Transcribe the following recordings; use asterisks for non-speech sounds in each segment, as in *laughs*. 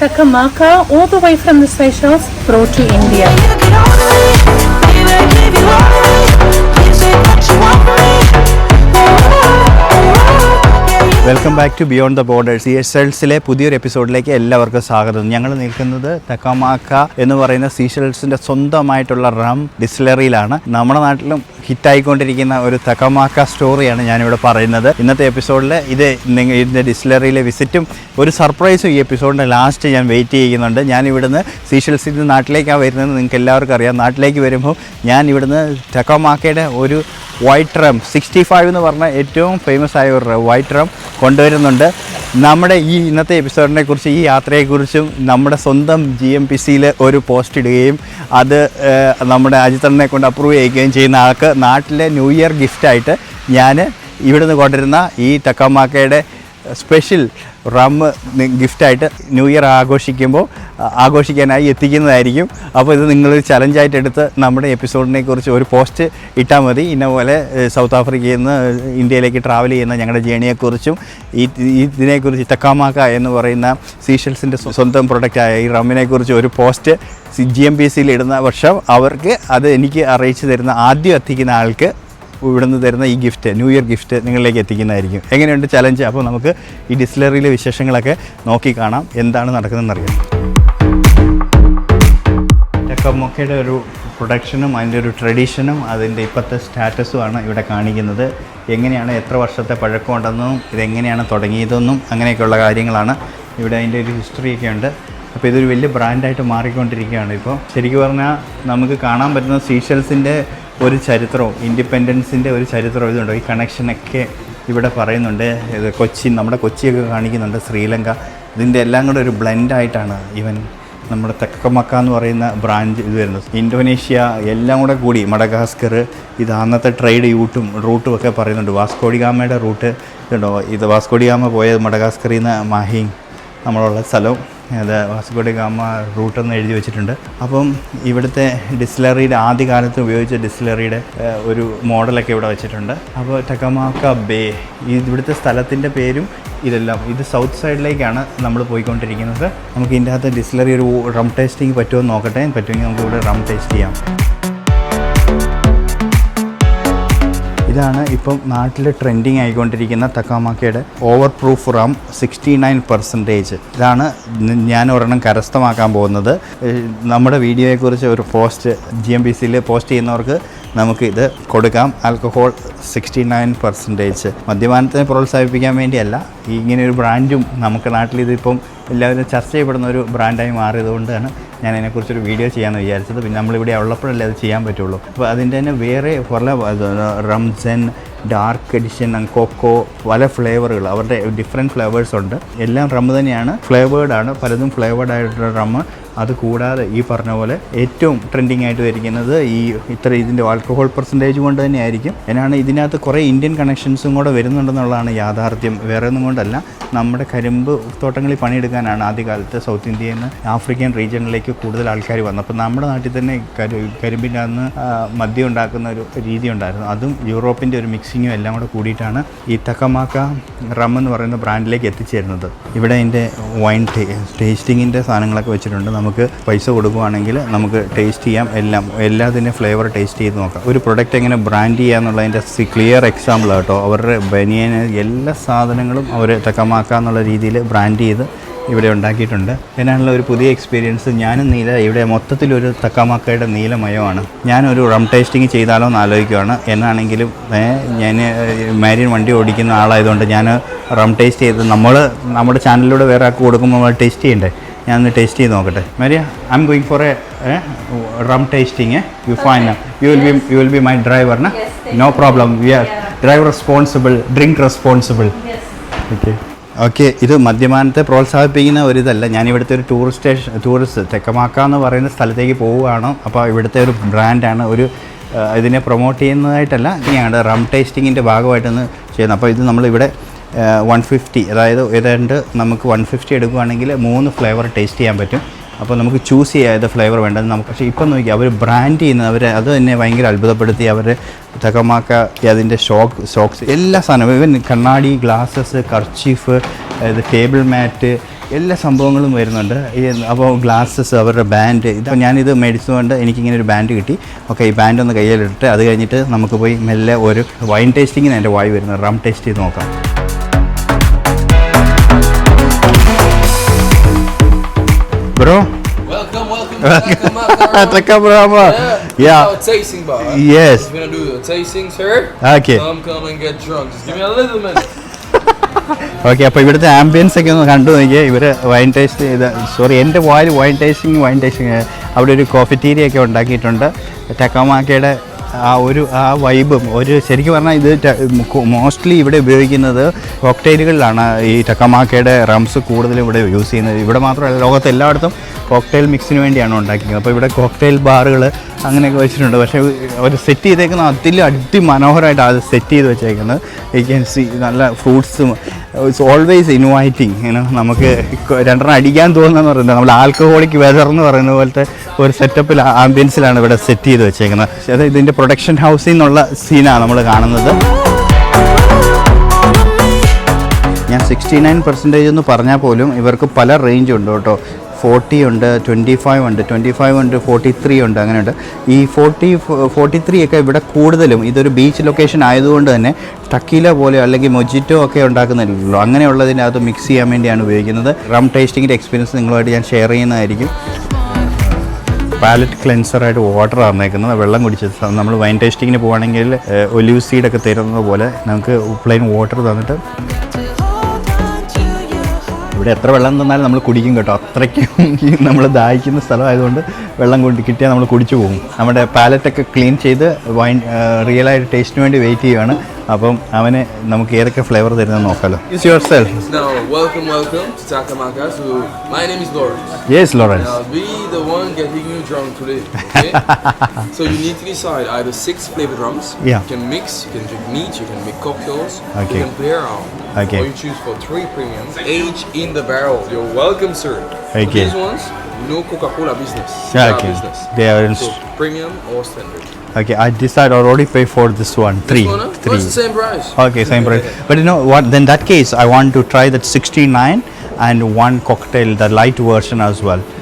Takamaka, all the way from the Seychelles, brought to India. Welcome back to beyond the borders ഈ S എൽസിലെ പുതിയൊരു എപ്പിസോഡിലേക്ക് എല്ലാവർക്കും സ്വാഗതം. ഞങ്ങൾ നിൽക്കുന്നത് തക്കമാക്ക എന്ന് പറയുന്ന സീഷൽസിന്റെ സ്വന്തമായിട്ടുള്ള റം ഡിസ്റ്റിലറിയിലാണ് നമ്മുടെ നാട്ടിലും ഹിറ്റായിക്കൊണ്ടിരിക്കുന്ന ഒരു തക്കമാക്ക സ്റ്റോറിയാണ് ഞാനിവിടെ പറയുന്നത്. ഇന്നത്തെ എപ്പിസോഡിൽ ഇത് ഇതിന്റെ ഡിസ്റ്റിലറിയിലെ വിസിറ്റും ഒരു സർപ്രൈസും ഈ എപ്പിസോഡിന്റെ ലാസ്റ്റ് ഞാൻ വെയിറ്റ് ചെയ്യുന്നുണ്ട്. ഞാൻ ഇവിടുന്ന് സീഷൽസിൽ നിന്ന് നാട്ടിലേക്കാണ് വരുന്നത് നിങ്ങൾക്ക് എല്ലാവർക്കും അറിയാം. നാട്ടിലേക്ക് വരുമ്പോൾ ഞാൻ ഇവിടുന്ന് ടക്കോമാക്കയുടെ ഒരു വൈറ്റ് റം സിക്സ്റ്റി ഫൈവ് എന്ന് പറഞ്ഞ ഏറ്റവും ഫേമസ് ആയ ഒരു വൈറ്റ് റം കൊണ്ടുവരുന്നുണ്ട്. നമ്മുടെ ഈ ഇന്നത്തെ എപ്പിസോഡിനെ കുറിച്ച് ഈ യാത്രയെക്കുറിച്ചും നമ്മുടെ സ്വന്തം ജി എം പി സിയിൽ ഒരു പോസ്റ്റ് ഇടുകയും അത് നമ്മുടെ അജിത്തണ്ണനെ കൊണ്ട് അപ്രൂവ് ചെയ്യുകയും ചെയ്യുന്ന ആൾക്ക് നാട്ടിലെ ന്യൂ ഇയർ ഗിഫ്റ്റായിട്ട് ഞാൻ ഇവിടുന്ന് കൊണ്ടിരുന്ന ഈ തക്കമാക്കയുടെ സ്പെഷ്യൽ റം ഗിഫ്റ്റായിട്ട് ന്യൂ ഇയർ ആഘോഷിക്കുമ്പോൾ ആഘോഷിക്കാനായി എത്തിക്കുന്നതായിരിക്കും. അപ്പോൾ ഇത് നിങ്ങൾ ചലഞ്ചായിട്ട് എടുത്ത് നമ്മുടെ എപ്പിസോഡിനെ കുറിച്ച് ഒരു പോസ്റ്റ് ഇട്ടാൽ മതി. ഇന്ന പോലെ സൗത്ത് ആഫ്രിക്കയിൽ നിന്ന് ഇന്ത്യയിലേക്ക് ട്രാവൽ ചെയ്യുന്ന ഞങ്ങളുടെ ജേണിയെക്കുറിച്ചും ഈ ഇതിനെക്കുറിച്ച് തക്കാമാക്ക എന്ന് പറയുന്ന സീഷൽസിന്റെ സ്വന്തം പ്രൊഡക്റ്റായ ഈ റമ്മിനെക്കുറിച്ച് ഒരു പോസ്റ്റ് ജി എം പി സിയിൽ ഇടുന്ന വർഷം അവർക്ക് അത് എനിക്ക് അറിയിച്ചു തരുന്ന ആദ്യം എത്തിക്കുന്ന ആൾക്ക് ഇവിടുന്ന് തരുന്ന ഈ ഗിഫ്റ്റ് ന്യൂ ഇയർ ഗിഫ്റ്റ് നിങ്ങളിലേക്ക് എത്തിക്കുന്നതായിരിക്കും. എങ്ങനെയുണ്ട് ചലഞ്ച് അപ്പോൾ നമുക്ക് ഈ ഡിസ്ലറിയിലെ വിശേഷങ്ങളൊക്കെ നോക്കി കാണാം. എന്താണ് നടക്കുന്നതെന്ന് അറിയാം ടെക്കമൊക്കയുടെ ഒരു പ്രൊഡക്ഷനും അതിന്റെ ഒരു ട്രഡീഷനും അതിന്റെ ഇപ്പോഴത്തെ സ്റ്റാറ്റസുമാണ് ഇവിടെ കാണിക്കുന്നത്. എങ്ങനെയാണ് എത്ര വർഷത്തെ പഴക്കമുണ്ടെന്നും ഇതെങ്ങനെയാണ് തുടങ്ങിയതെന്നും അങ്ങനെയൊക്കെയുള്ള കാര്യങ്ങളാണ് ഇവിടെ അതിന്റെ ഒരു ഹിസ്റ്ററിയൊക്കെ ഉണ്ട്. അപ്പോൾ ഇതൊരു വലിയ ബ്രാൻഡായിട്ട് മാറിക്കൊണ്ടിരിക്കുകയാണ് ഇപ്പോൾ. ശരിക്കും പറഞ്ഞാൽ നമുക്ക് കാണാൻ പറ്റുന്ന സീഷൽസിന്റെ ഒരു ചരിത്രവും ഇൻഡിപെൻഡൻസിന്റെ ഒരു ചരിത്രവും ഇതുണ്ട്. ഈ കണക്ഷനൊക്കെ ഇവിടെ പറയുന്നുണ്ട്. ഇത് കൊച്ചി നമ്മുടെ കൊച്ചിയൊക്കെ കാണിക്കുന്നുണ്ട് ശ്രീലങ്ക. ഇതിന്റെ എല്ലാം കൂടെ ഒരു ബ്ലെൻഡായിട്ടാണ് ഇവൻ നമ്മുടെ തെക്കമക്ക എന്ന് പറയുന്ന ബ്രാഞ്ച് ഇത് വരുന്നത്. ഇന്തോനേഷ്യ എല്ലാം കൂടെ കൂടി മഡഗാസ്കർ ഇത് അന്നത്തെ ട്രേഡ് യൂട്ടും റൂട്ടും ഒക്കെ പറയുന്നുണ്ട്. വാസ്കോഡിഗാമയുടെ റൂട്ട് ഇതുണ്ടോ? ഇത് വാസ്കോഡിഗാമ പോയത് മഡഗാസ്കറിൽ നിന്ന് മാഹിങ് നമ്മളുള്ള സ്ഥലവും അത് വാസ്കോഡി ഗാമ റൂട്ടെന്ന് എഴുതി വെച്ചിട്ടുണ്ട്. അപ്പം ഇവിടുത്തെ ഡിസ്റ്റിലറിയുടെ ആദ്യകാലത്ത് ഉപയോഗിച്ച ഡിസ്ലറിയുടെ ഒരു മോഡലൊക്കെ ഇവിടെ വെച്ചിട്ടുണ്ട്. അപ്പോൾ ടക്കമാക്ക ബേ ഇവിടുത്തെ സ്ഥലത്തിന്റെ പേരും ഇതെല്ലാം. ഇത് സൗത്ത് സൈഡിലേക്കാണ് നമ്മൾ പോയിക്കൊണ്ടിരിക്കുന്നത്. നമുക്ക് ഇതിന്റെ അകത്ത് ഡിസ്റ്റിലറി ഒരു റം ടേസ്റ്റിംഗ് പറ്റുമോ നോക്കട്ടെ. പറ്റുമെങ്കിൽ നമുക്ക് ഇവിടെ റം ടേസ്റ്റ് ചെയ്യാം. ഇതാണ് ഇപ്പം നാട്ടിൽ ട്രെൻഡിങ് ആയിക്കൊണ്ടിരിക്കുന്ന തക്കാമാക്കയുടെ over proof rum sixty nine percentage ഇതാണ് ഞാൻ ഒരെണ്ണം കരസ്ഥമാക്കാൻ പോകുന്നത്. നമ്മുടെ വീഡിയോയെക്കുറിച്ച് ഒരു പോസ്റ്റ് ജി എം ബി സിയിൽ പോസ്റ്റ് ചെയ്യുന്നവർക്ക് നമുക്ക് ഇത് കൊടുക്കാം. ആൽക്കഹോൾ സിക്സ്റ്റി നയൻ പെർസെന്റേജ് മദ്യപാനത്തിനെ പ്രോത്സാഹിപ്പിക്കാൻ വേണ്ടിയല്ല ഇങ്ങനെ ഒരു ബ്രാൻഡും നമുക്ക് നാട്ടിൽ ഇതിപ്പം എല്ലാവരും ചർച്ച ചെയ്യപ്പെടുന്ന ഒരു ബ്രാൻഡായി മാറിയതുകൊണ്ടാണ് ഞാൻ അതിനെക്കുറിച്ചൊരു വീഡിയോ ചെയ്യാമെന്ന് വിചാരിച്ചത്. പിന്നെ നമ്മളിവിടെ ഉള്ളപ്പോഴല്ലേ അത് ചെയ്യാൻ പറ്റുള്ളൂ. അപ്പോൾ അതിന്റെ തന്നെ വേറെ പല റംസൻ ഡാർക്ക് എഡിഷൻ കൊക്കോ പല ഫ്ലേവറുകൾ അവരുടെ ഡിഫറെന്റ് ഫ്ലേവേഴ്സ് ഉണ്ട്. എല്ലാം റമ്മ് തന്നെയാണ്. ഫ്ലേവേർഡ് ആണ് പലതും ഫ്ലേവേർഡ് ആയിട്ടുള്ള റമ്മ് അത് കൂടാതെ ഈ പറഞ്ഞ പോലെ ഏറ്റവും ട്രെൻഡിങ് ആയിട്ട് വരിക്കുന്നത് ഈ ഇത്ര ഇതിന്റെ ആൽക്കഹോൾ പെർസെന്റേജ് കൊണ്ട് തന്നെ ആയിരിക്കും. എന്നാണ് ഇതിനകത്ത് കുറേ ഇന്ത്യൻ കണക്ഷൻസും കൂടെ വരുന്നുണ്ടെന്നുള്ളതാണ് യാഥാർത്ഥ്യം. വേറെ ഒന്നും കൊണ്ടല്ല നമ്മുടെ കരിമ്പ് തോട്ടങ്ങളിൽ പണിയെടുക്കാനാണ് ആദ്യകാലത്ത് സൗത്ത് ഇന്ത്യയിൽ നിന്ന് ആഫ്രിക്കൻ റീജിയനിലേക്ക് കൂടുതൽ ആൾക്കാർ വന്നു അപ്പോൾ നമ്മുടെ നാട്ടിൽ തന്നെ കരു കരിമ്പിന്റെ അന്ന് മദ്യം ഉണ്ടാക്കുന്ന ഒരു രീതി ഉണ്ടായിരുന്നു. അതും യൂറോപ്പിന്റെ ഒരു മിക്സിങ്ങും എല്ലാം കൂടെ കൂടിയിട്ടാണ് ഈ തക്കമാക്ക റം എന്ന് പറയുന്ന ബ്രാൻഡിലേക്ക് എത്തിച്ചേരുന്നത്. ഇവിടെ അതിന്റെ വൈൻ ടേസ്റ്റിങ്ങിന്റെ സാധനങ്ങളൊക്കെ വെച്ചിട്ടുണ്ട്. നമുക്ക് പൈസ കൊടുക്കുവാണെങ്കിൽ നമുക്ക് ടേസ്റ്റ് ചെയ്യാം എല്ലാം. എല്ലാത്തിന്റെ ഫ്ലേവർ ടേസ്റ്റ് ചെയ്ത് നോക്കാം. ഒരു പ്രൊഡക്റ്റ് എങ്ങനെ ബ്രാൻഡ് ചെയ്യുക എന്നുള്ളതിന്റെ ക്ലിയർ എക്സാമ്പിൾ കേട്ടോ അവരുടെ ബനിയന് എല്ലാ സാധനങ്ങളും അവർ തക്കമാക്കുക എന്നുള്ള രീതിയിൽ ബ്രാൻഡ് ചെയ്ത് ഇവിടെ ഉണ്ടാക്കിയിട്ടുണ്ട്. എന്നാണല്ലോ ഒരു പുതിയ എക്സ്പീരിയൻസ് ഞാനും നീല ഇവിടെ മൊത്തത്തിലൊരു തക്കാമാക്കയുടെ നീലമയമാണ്. ഞാനൊരു റം ടേസ്റ്റിംഗ് ചെയ്താലോ എന്ന് ആലോചിക്കുകയാണ് എന്നാണെങ്കിലും ഞാൻ മാരിയൻ വണ്ടി ഓടിക്കുന്ന ആളായതുകൊണ്ട് ഞാൻ റം ടേസ്റ്റ് ചെയ്ത് നമ്മൾ നമ്മുടെ ചാനലിലൂടെ വേറെ ആൾക്ക് കൊടുക്കുമ്പോൾ നമ്മൾ ടേസ്റ്റ് ചെയ്യണ്ടേ? ഞാനൊന്ന് ടേസ്റ്റ് ചെയ്ത് നോക്കട്ടെ. Maria I'm going for a rum tasting you fine you will be you will be my driver no problem we are driver responsible drink responsible okay okay ഇത് മദ്യപാനത്തെ പ്രോത്സാഹിപ്പിക്കുന്ന ഒരു ഇതല്ല. ഞാൻ ഇവിടുത്തെ ഒരു ടൂറിസ്റ്റ് സ്റ്റേഷൻ ടൂറിസ്റ്റ് തെക്കമാക്ക എന്ന് പറയുന്ന സ്ഥലത്തേക്ക് പോവുകയാണ്. അപ്പോൾ ഇവിടുത്തെ ഒരു ബ്രാൻഡാണ് ഒരു ഇതിനെ പ്രൊമോട്ട് ചെയ്യുന്നതായിട്ടല്ല ഇനിയാണ് റം ടേസ്റ്റിങ്ങിന്റെ ഭാഗമായിട്ടൊന്ന് ചെയ്യുന്നത്. അപ്പോൾ ഇത് നമ്മളിവിടെ വൺ ഫിഫ്റ്റി അതായത് ഏതാണ്ട് നമുക്ക് വൺ ഫിഫ്റ്റി എടുക്കുകയാണെങ്കിൽ മൂന്ന് ഫ്ലേവർ ടേസ്റ്റ് ചെയ്യാൻ പറ്റും. അപ്പോൾ നമുക്ക് ചൂസ് ചെയ്യാം ഏത് ഫ്ലേവർ വേണ്ടത് നമുക്ക്. പക്ഷേ ഇപ്പം നോക്കി അവർ ബ്രാൻഡ് ചെയ്യുന്നത് അവർ അത് തന്നെ ഭയങ്കര അത്ഭുതപ്പെടുത്തി. അവർ തകമാക്ക അതിന്റെ ഷോക്ക് ഷോക്സ് എല്ലാ സാധനവും ഇവൻ കണ്ണാടി ഗ്ലാസ്സസ് കർച്ചീഫ് ഇത് ടേബിൾ മാറ്റ് എല്ലാ സംഭവങ്ങളും വരുന്നുണ്ട്. അപ്പോൾ ഗ്ലാസ്സസ് അവരുടെ ബാൻഡ് ഇത് ഞാനിത് മേടിച്ചുകൊണ്ട് എനിക്കിങ്ങനെ ഒരു ബാൻഡ് കിട്ടി. ഓക്കെ ഈ ബാൻഡ് ഒന്ന് കയ്യിലിട്ട് അത് കഴിഞ്ഞിട്ട് നമുക്ക് പോയി മെല്ലെ ഒരു വൈൻ ടേസ്റ്റിങ്ങിന് എന്റെ വായി വരുന്നത് റം ടേസ്റ്റ് ചെയ്ത് നോക്കാം. Bro Welcome, welcome, welcome, welcome. welcome. brava. Yeah. Oh, tasting bar. Yes. We're gonna do a tasting, sir. Okay. Come, come and get drunk. Just give me a little minute. Okay അപ്പോൾ ഇവിടുത്തെ ambience ഒക്കെ ഒന്ന് കണ്ടു നോക്കിയാൽ ഇവർ wine taste ചെയ്ത് sorry എന്റെ വായിൽ വൈൻ ടേസ്റ്റിംഗ് വൈൻ ടേസ്റ്റിംഗ് അവിടെ ഒരു കോഫിറ്റീരിയ ഒക്കെ ഉണ്ടാക്കിയിട്ടുണ്ട് ടക്കമാക്കയുടെ ആ ഒരു ആ വൈബും ഒരു ശരിക്കും പറഞ്ഞാൽ ഇത് മോസ്റ്റ്ലി ഇവിടെ ഉപയോഗിക്കുന്നത് കോക്ടെയിലുകളിലാണ് ഈ ടക്കമാക്കയുടെ റംസ് കൂടുതലും ഇവിടെ യൂസ് ചെയ്യുന്നത്. ഇവിടെ മാത്രമല്ല ലോകത്ത് എല്ലായിടത്തും കോക്ടെയിൽ മിക്സിന് വേണ്ടിയാണ് ഉണ്ടാക്കിയത് അപ്പോൾ ഇവിടെ കോക്ടെയിൽ ബാറുകൾ അങ്ങനെയൊക്കെ വെച്ചിട്ടുണ്ട്. പക്ഷേ അവർ സെറ്റ് ചെയ്തേക്കുന്ന അതിൽ അതിമനോഹരമായിട്ടാണ് അത് സെറ്റ് ചെയ്ത് വെച്ചേക്കുന്നത്. യു ക്യാൻ സി നല്ല ഫ്രൂട്ട്സും ഇറ്റ്സ് ഓൾവേസ് ഇൻവൈറ്റിങ് ഇങ്ങനെ നമുക്ക് രണ്ടെണ്ണം അടിക്കാൻ തോന്നുന്നതെന്ന് പറയുന്നത് നമ്മൾ ആൽക്കഹോളിക് വെതർ എന്ന് പറയുന്ന പോലത്തെ ഒരു സെറ്റപ്പിൽ ആംബിയൻസിലാണ് ഇവിടെ സെറ്റ് ചെയ്ത് വെച്ചേക്കുന്നത്. പക്ഷേ അത് ഇതിന്റെ പ്രൊഡക്ഷൻ ഹൗസിൽ നിന്നുള്ള സീനാണ് നമ്മൾ കാണുന്നത്. ഞാൻ സിക്സ്റ്റി നയൻ പെർസെന്റേജ് എന്ന് പറഞ്ഞാൽ പോലും ഇവർക്ക് പല റേഞ്ച് ഉണ്ട് കേട്ടോ. ഫോർട്ടി ഉണ്ട് ട്വന്റി ഫൈവ് ഉണ്ട് ട്വന്റി ഫൈവ് ഉണ്ട് ഫോർട്ടി ത്രീ ഉണ്ട് അങ്ങനെയുണ്ട്. ഈ ഫോർട്ടി ഫോർട്ടി ത്രീ ഒക്കെ ഇവിടെ കൂടുതലും ഇതൊരു ബീച്ച് ലൊക്കേഷൻ ആയതുകൊണ്ട് തന്നെ ടക്കീല പോലെ അല്ലെങ്കിൽ മൊജിറ്റോ ഒക്കെ ഉണ്ടാക്കുന്നില്ലല്ലോ. അങ്ങനെയുള്ളതിനകത്ത് മിക്സ് ചെയ്യാൻ വേണ്ടിയാണ് ഉപയോഗിക്കുന്നത്. റം ടേസ്റ്റിങ്ങിന്റെ എക്സ്പീരിയൻസ് നിങ്ങളുമായിട്ട് ഞാൻ ഷെയർ ചെയ്യുന്നതായിരിക്കും. പാലറ്റ് ക്ലെൻസറായിട്ട് വാട്ടർ തന്നേക്കുന്നത് വെള്ളം കുടിച്ച് നമ്മൾ വൈൻ ടേസ്റ്റിങ്ങിന് പോവുകയാണെങ്കിൽ ഒലിവ് സീഡൊക്കെ തരുന്നത് പോലെ നമുക്ക് പ്ലെയിൻ വാട്ടർ തന്നിട്ട് ഇവിടെ എത്ര വെള്ളം തന്നാലും നമ്മൾ കുടിക്കും കേട്ടോ. അത്രയ്ക്കും *laughs* നമ്മൾ ദാഹിക്കുന്ന സ്ഥലമായതുകൊണ്ട് വെള്ളം കൊണ്ട് കിട്ടിയാൽ നമ്മൾ കുടിച്ചു പോകും. നമ്മുടെ പാലറ്റൊക്കെ ക്ലീൻ ചെയ്ത് വൈൻ റിയലായിട്ട് ടേസ്റ്റിന് വേണ്ടി വെയിറ്റ് ചെയ്യുകയാണ് അപ്പം അവന് നമുക്ക് ഏതൊക്കെ ഫ്ലേവർ തരുന്ന നോക്കാലോ. Use yourself now welcome to Takamaka my name is Lawrence yes Lawrence we the one getting you drunk today okay so you need to decide either six flavour drums you can mix you can drink you can make cocktails you can Okay. Or you choose for three premiums. Age in the barrel. You're welcome, sir. For Okay. These ones, no Coca-Cola business. Yeah, Cigar okay. business. They are in- so premium or standard. Okay, I decide already pay for this one. Three. This one, huh? Oh, Three. it's the same price. Okay, same price. *laughs* But you know what? Then that case, I want to try that 69 and one cocktail, the light version as well. *laughs*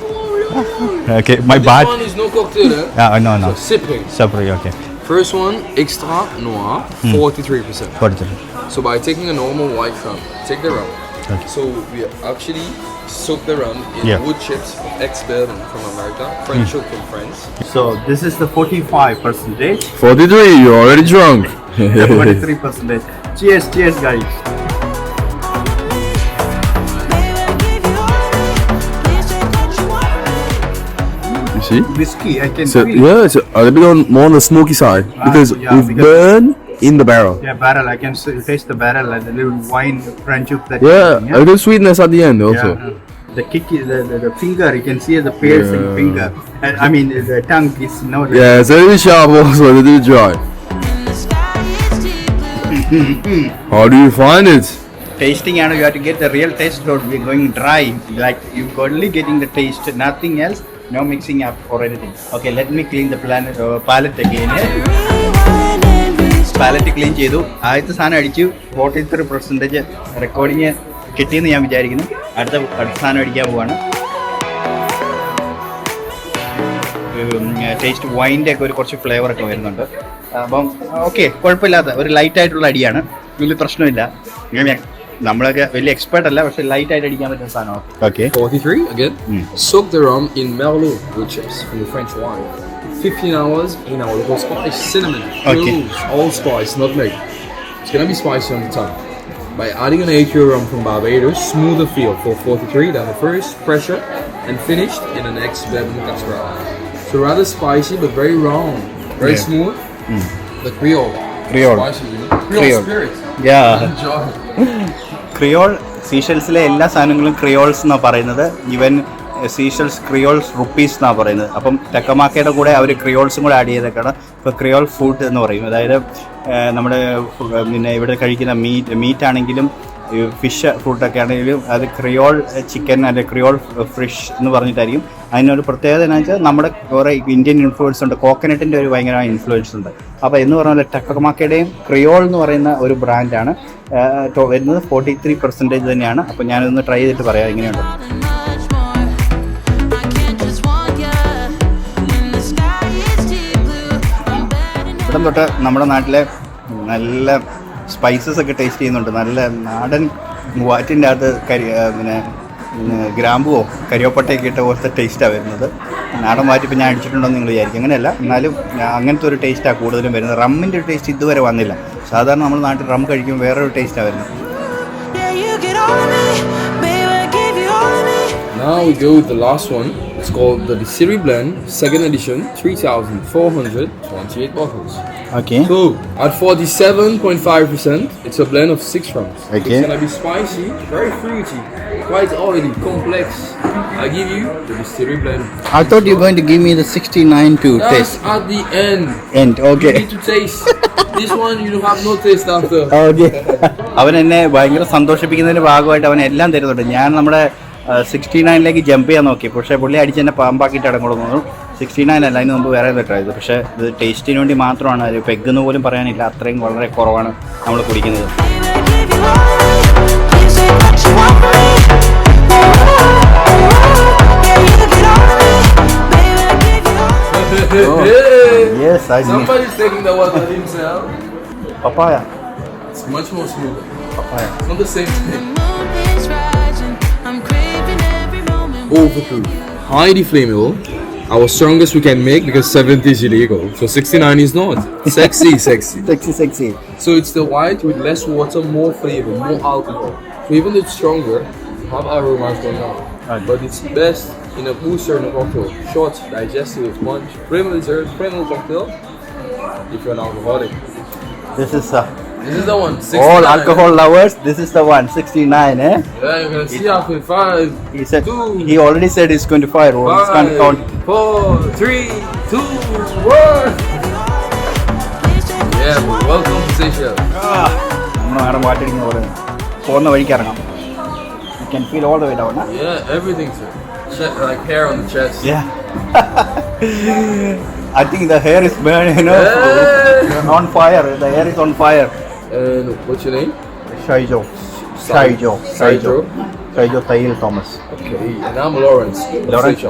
Okay, my This bad. one is no cocktail, eh? Yeah, no, no. So sipping. Separate. Okay. First one, extra noir, Hmm. 43%. Got it. So by taking a normal white rum, take the rum. Okay. So we actually soak the rum in Yeah. wood chips of ex-bourbon from America, French Hmm. oak from France. So this is the 45 percentage. 43, you're already drunk. *laughs* 43 *laughs* percentage. Cheers, cheers, guys. See? Whiskey, I can So feel. yeah, it's a, little bit on, more on the smoky side ah, because yeah, because- burned in the barrel. Yeah, barrel. I can taste the barrel and the little wine French oak that. Yeah, yeah. a little sweetness at the end also. Yeah. Uh, the kick, is- the, the, the finger, you can see the piercing Yeah. finger. And, I mean, the tongue is no. Yeah, it's a little sharp also, a little dry. *laughs* How do you find it? Tasting and you have to get the real taste. Not We're going dry. Like you're only getting the taste, nothing else. No mixing up or anything. Okay, let me clean the planet uh, palette again. Palette clean ചെയ്തു. ആദ്യത്തെ സാധനം അടിച്ചു. Forty three percentage recording കിട്ടിയെന്ന് ഞാൻ വിചാരിക്കുന്നു. അടുത്ത അടുത്ത സാധനം അടിക്കാൻ പോവാണ്. ടേസ്റ്റ് വൈന്റെ ഒക്കെ ഒരു കുറച്ച് ഫ്ലേവർ ഒക്കെ വരുന്നുണ്ട്. അപ്പം ഓക്കെ കുഴപ്പമില്ലാത്ത ഒരു ലൈറ്റായിട്ടുള്ള അടിയാണ്. വലിയ പ്രശ്നമില്ല. നമ്മളൊക്കെ വലിയ എക്സ്പേർട്ട് അല്ല പക്ഷെ ലൈറ്റ് ആയിട്ട് അടിക്കാൻ പറ്റുന്ന സാധനമാണ് okay 43 again. Mm. Soak the rum in Merlot wood chips from the French wine. 15 hours in our local spice, cinnamon, Okay. cloves, allspice, nutmeg. It's gonna be spicy on the tongue. By adding an 8 euro rum from Barbados, smoother feel for 43 than the first, fresher, and finished in an ex-bourbon casserole. So rather spicy but very round, very Yeah. smooth. The Creole. Creole. Spicy, you know? Creole, Creole. spirit. Yeah. Enjoy. *laughs* Creole സീഷൽസിലെ എല്ലാ സാധനങ്ങളും creoles എന്നാണ് പറയുന്നത്. Even Seychelles creoles rupees എന്നാണ് പറയുന്നത്. അപ്പം തെക്കമാക്കയുടെ കൂടെ അവർ ക്രിയോൾസും കൂടെ add ചെയ്തേക്കാണ്. ഇപ്പോൾ ക്രിയോൾ ഫുഡ് എന്ന് പറയും. അതായത് നമ്മുടെ പിന്നെ ഇവിടെ കഴിക്കുന്ന മീറ്റ് മീറ്റ് ആണെങ്കിലും ഫിഷ് ഫ്രൂട്ടൊക്കെ ആണെങ്കിലും അത് ക്രിയോൾ ചിക്കൻ അല്ലെ ക്രിയോൾ ഫിഷ് എന്ന് പറഞ്ഞിട്ടായിരിക്കും. അതിനൊരു പ്രത്യേകത എന്ന് വെച്ചാൽ നമ്മുടെ കുറേ ഇന്ത്യൻ ഇൻഫ്ലുവൻസ് ഉണ്ട്. കോക്കനട്ടിന്റെ ഒരു ഭയങ്കരമായ ഇൻഫ്ലുവൻസ് ഉണ്ട്. അപ്പോൾ എന്ന് പറഞ്ഞാൽ ടക്കമാക്കയുടെയും ക്രിയോൾ എന്ന് പറയുന്ന ഒരു ബ്രാൻഡാണ് വരുന്നത് ഫോർട്ടി ത്രീ പെർസെന്റേജ് തന്നെയാണ്. അപ്പോൾ ഞാനൊന്ന് ട്രൈ ചെയ്തിട്ട് പറയാം. എങ്ങനെയുണ്ട് ഇടം തൊട്ട് നമ്മുടെ നാട്ടിലെ നല്ല സ്പൈസസ് ഒക്കെ ടേസ്റ്റ് ചെയ്യുന്നുണ്ട്. നല്ല നാടൻ മൂവാറ്റിന്റെ അകത്ത് കരി പിന്നെ ഗ്രാമ്പുവോ കരിയോപ്പട്ടയൊക്കെ ഇട്ട പോലത്തെ ടേസ്റ്റാണ് വരുന്നത്. നാടൻ മാറ്റി ഇപ്പോൾ ഞാൻ അടിച്ചിട്ടുണ്ടെന്ന് നിങ്ങൾ വിചാരിക്കും. അങ്ങനെയല്ല എന്നാലും അങ്ങനത്തെ ഒരു ടേസ്റ്റാണ് കൂടുതലും വരുന്നത്. റമ്മിന്റെ ഒരു ടേസ്റ്റ് ഇതുവരെ വന്നില്ല. സാധാരണ നമ്മൾ നാട്ടിൽ റം കഴിക്കുമ്പോൾ വേറൊരു ടേസ്റ്റാണ് വരുന്നത്. Now we go with the last one. It's called the Distillery Blend, second edition, 3,428 bottles. Okay. So, at 47.5%, it's a blend of six rums. Okay. It's gonna be spicy, very fruity, quite oily, complex. I give you the Distillery Blend. I thought you were going to give me the 69 to That's taste. at the end. End, okay. You need to taste. this one, you have no taste after. Okay. അവൻ എന്നെ ഭയങ്കര സന്തോഷിപ്പിക്കുന്നതിന്റെ ഭാഗമായിട്ട് അവൻ എല്ലാം തരുന്നുണ്ട് ഞാൻ നമ്മുടെ sixty നയനിലേക്ക് jump ചെയ്യാൻ നോക്കി പക്ഷേ പുള്ളി അടിച്ച് തന്നെ പാമ്പാക്കിയിട്ട് അടങ്ങോളം തോന്നും സിക്സ്റ്റി നയൻ അല്ല അതിന് മുമ്പ് വേറെ ഇതായത് പക്ഷേ ഇത് ടേസ്റ്റിന് വേണ്ടി മാത്രമാണ് ഒരു പെഗ് എന്ന് പോലും പറയാനില്ല അത്രയും വളരെ കുറവാണ് നമ്മൾ കുടിക്കുന്നത് oh, Papaya. It's much more smooth. Papaya. It's not the same thing. overproof, highly flammable. Our strongest we can make because 70 is illegal, so 69 is not. Sexy, *laughs* sexy. sexy, sexy. So it's the white with less water, more flavor, more alcohol. So even though it's stronger, have aromas going on. But it's best in a booster in a cocktail. Short, digestive, punch, primal dessert, primal cocktail if you're an alcoholic. This is a This is the one. 69. All alcohol lovers this is the one sixty nine eh Yeah, you're gonna see after five, he said Two. he already said he's going to fire or he's going to count five, four, three, two, one. Yeah, but welcome to Seychelles. നമ്മൾ വേറെ പാട്ടടിക്കുന്ന പോലെ പോകുന്ന വഴിക്ക് ഇറങ്ങാം you can feel all the way down Yeah, everything, sir. Che- like hair on the chest. Yeah. *laughs* I think the hair is burning, you know, Hey! on fire. The hair is on fire. And what's your name? Shaijo. Shaijo. Shaijo. Shaijo. Tahir Thomas. Okay, and I'm Lawrence. Lawrence.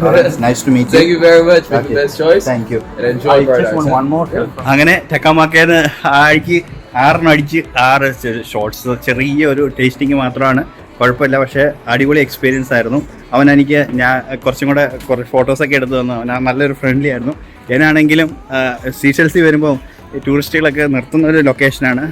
Lawrence. Nice to meet you. Thank you very much. Make Okay. the best choice. Thank you. And enjoy I just paradise. want huh? one more. അങ്ങനെ ടെക്കാമാക്കേന്ന് ആഴ്ചക്ക് ആറെണ്ണം അടിച്ച് ആറ് shorts ചെറിയ ഒരു tasting മാത്രമാണ് കുഴപ്പമില്ല പക്ഷേ അടിപൊളി എക്സ്പീരിയൻസ് ആയിരുന്നു അവൻ എനിക്ക് ഞാൻ കുറച്ചും കൂടെ കുറച്ച് ഫോട്ടോസൊക്കെ എടുത്തു തന്നു അവൻ നല്ലൊരു ഫ്രണ്ട്ലി ആയിരുന്നു ഞാനാണെങ്കിലും സീഷൽസി വരുമ്പോൾ ടൂറിസ്റ്റുകളൊക്കെ നിർത്തുന്ന ഒരു ലൊക്കേഷനാണ്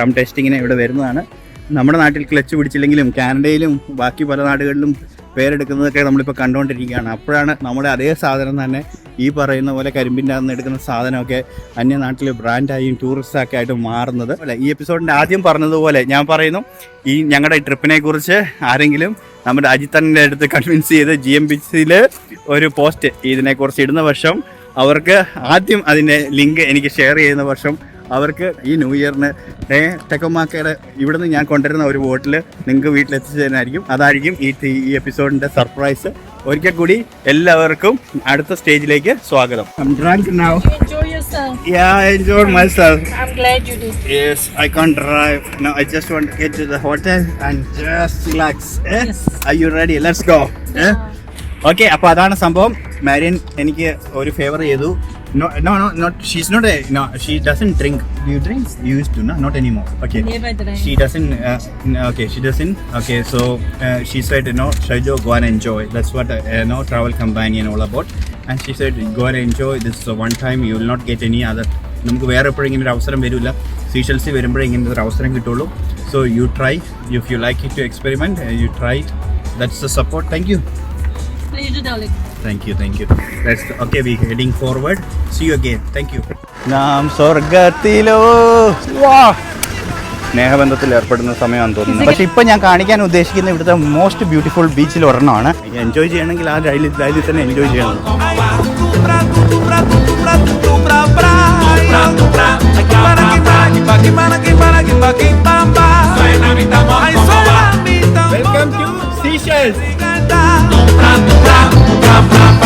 റം ടേസ്റ്റിങ്ങിന് ഇവിടെ വരുന്നതാണ്. നമ്മുടെ നാട്ടിൽ ക്ലച്ച് പിടിച്ചില്ലെങ്കിലും കാനഡയിലും ബാക്കി പല നാടുകളിലും പേരെടുക്കുന്നതൊക്കെ നമ്മളിപ്പോൾ കണ്ടുകൊണ്ടിരിക്കുകയാണ് അപ്പോഴാണ് നമ്മുടെ അതേ സാധനം തന്നെ ഈ പറയുന്ന പോലെ കരിമ്പിന്റെ അകത്ത് എടുക്കുന്ന സാധനമൊക്കെ അന്യനാട്ടിൽ ബ്രാൻഡായും ടൂറിസ്റ്റൊക്കെ ആയിട്ട് മാറുന്നത്. അല്ല? ഈ എപ്പിസോഡിന്റെ ആദ്യം പറഞ്ഞതുപോലെ ഞാൻ പറയുന്നു ഈ ഞങ്ങളുടെ ട്രിപ്പിനെ കുറിച്ച് ആരെങ്കിലും നമ്മുടെ അജിത്തണ്ണന്റെ അടുത്ത് കൺവിൻസ് ചെയ്ത് ജി എം സിയിൽ ഒരു പോസ്റ്റ് ഇതിനെക്കുറിച്ച് ഇടുന്ന വർഷം അവർക്ക് ആദ്യം അതിന്റെ ലിങ്ക് എനിക്ക് ഷെയർ ചെയ്യുന്ന വർഷം അവർക്ക് ഈ ന്യൂ ഇയറിന് ഏ തെക്കമാക്കയുടെ ഇവിടുന്ന് ഞാൻ കൊണ്ടുവരുന്ന ഒരു ബോട്ടിൽ നിങ്ങൾക്ക് വീട്ടിലെത്തിച്ചു തരുന്നതായിരിക്കും അതായിരിക്കും ഈ ഈ എപ്പിസോഡിന്റെ സർപ്രൈസ് ഒരിക്കൽ കൂടി എല്ലാവർക്കും അടുത്ത സ്റ്റേജിലേക്ക് സ്വാഗതം. Yeah, I enjoyed myself. I'm glad you did. Yes, I can't drive. Now I just want to get to the hotel and just relax. Eh? Yes. Are you ready? Let's go. Eh? Okay അപ്പോൾ അതാണ് സംഭവം Marian എനിക്ക് ഒരു favour ചെയ്തു no no not not she's not no she doesn't drink you you use You used to, more okay Never drank. she doesn't uh, okay she doesn't okay so uh, she said know Shaijo go and enjoy that's what uh, you know travel companion all about and she said go and enjoy this is a one time you will not get any other നമുക്ക് വേറെ എപ്പോഴും ഇങ്ങനെ ഒരു അവസരം വരില്ല സീഷൽസിൽ വരുമ്പോഴേ ഇങ്ങനെ ഒരു അവസരം കിട്ടുള്ളൂ so you try if you like it to experiment you try that's the support thank you Pleasure, darling. Thank you, thank you. You okay. We heading forward. See you again. Thank you. നാം സ്വർഗത്തിലോ വാ സ്നേഹബന്ധത്തിൽ ഏർപ്പെടുന്ന സമയമാണെന്ന് തോന്നുന്നു പക്ഷെ ഇപ്പൊ ഞാൻ കാണിക്കാൻ ഉദ്ദേശിക്കുന്ന ഇവിടുത്തെ മോസ്റ്റ് ബ്യൂട്ടിഫുൾ ബീച്ചിൽ ഒരെണ്ണമാണ് എൻജോയ് ചെയ്യണമെങ്കിൽ ആ ഡൈലി ഡൈലി തന്നെ എൻജോയ് ചെയ്യണം mi tambor Cheers! tá. Tum, pra, não pra, não pra, pra, pra.